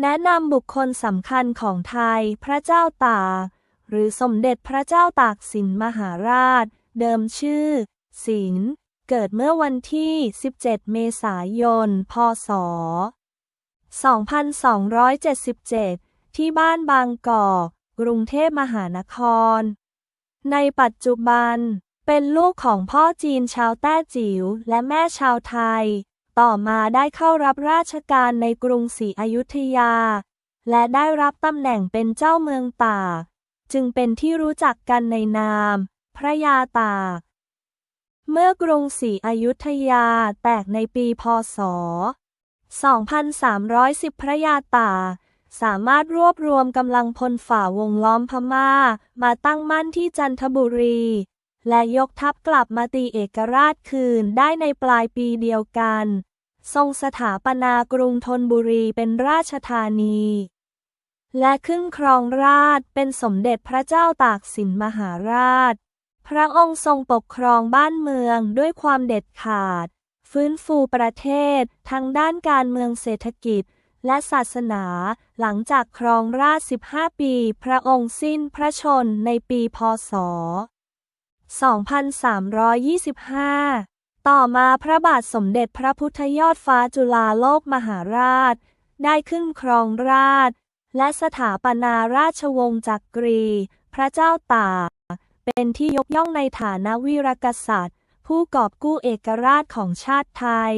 แนะนำบุคคลสำคัญของไทย พระเจ้าตาก หรือสมเด็จพระเจ้าตากสินมหาราช เดิมชื่อ สิน เกิดเมื่อวันที่ 17 เมษายน พศ 2277 ที่บ้านบางกอก กรุงเทพมหานคร ในปัจจุบัน เป็นลูกของพ่อจีนชาวแต้จิ๋วและแม่ชาวไทย ต่อมาได้เข้ารับราชการในกรุงศรีอยุธยา และได้รับตำแหน่งเป็นเจ้าเมืองตาก จึงเป็นที่รู้จักกันในนาม พระยาตากเมื่อกรุงศรีอยุธยาแตกในปีพศ 2310 พระยาตากสามารถรวบรวมกำลังพลฝ่าวงล้อมพม่า มาตั้งมั่นที่จันทบุรี และยกทัพกลับมาตีเอกราชคืนได้ในปลายปีเดียวกัน ทรงสถาปนากรุงธนบุรีเป็นราชธานี และขึ้นครองราชเป็นสมเด็จพระเจ้าตากสินมหาราช พระองค์ทรงปกครองบ้านเมืองด้วยความเด็ดขาด ฟื้นฟูประเทศทั้งด้านการเมืองเศรษฐกิจและศาสนาหลังจากครองราช 15 ปี พระองค์สิ้นพระชนในปี พศ 2325 ต่อมาพระบาทสมเด็จพระพุทธยอดฟ้าจุฬาโลกมหาราช ได้ขึ้นครองราช และสถาปนาราชวงศ์จักรี พระเจ้าตากเป็นที่ยกย่องในฐานะวีรกษัตริย์ ผู้กอบกู้เอกราชของชาติไทย